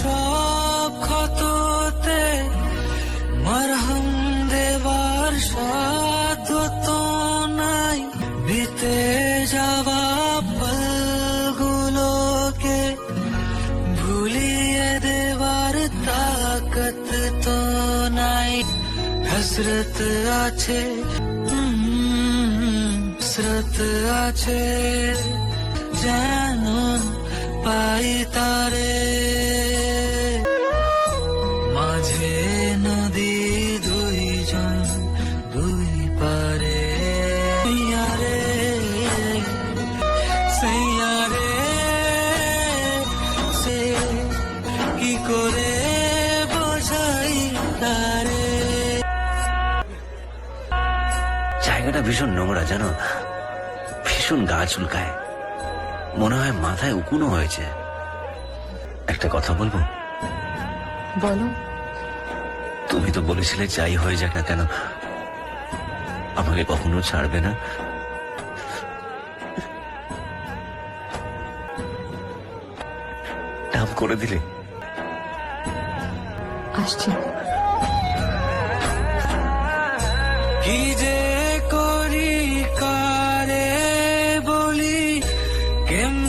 সব ক্ষততে মরহম দেবার সাধ্য তো নাই। বিতে যাওয়া পলগুলোকে ভুলিয়ে দেবার তাকত তো নাই। হসরত আছে হসরত আছে, যেন পাই তারে জায়গাটা ভীষণ নোংরা জানো? ভীষণ গা চুলকায়। মনে হয় মাথায় উকুনও হয়েছে। একটা কথা বলব? বলো। তুমি তো বলেছিলে যাই হয়ে যাক না কেন আমাকে কখনো ছাড়বে না। নাম করে দিলে। আসছি। কি যে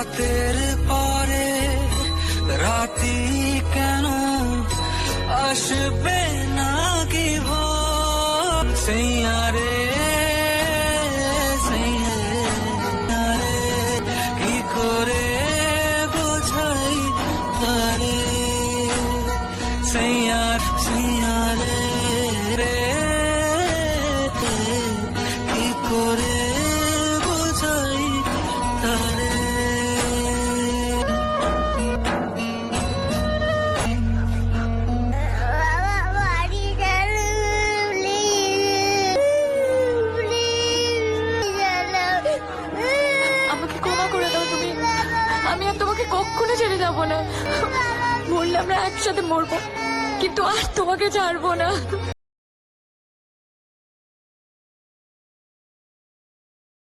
রাতের পরে রাতি কেন আসবে আমি আর তোমাকে কখনো ছেড়ে যাব না। মরলে আমরা একসাথে মরবো। কিন্তু আর তোমাকে ছাড়বো না।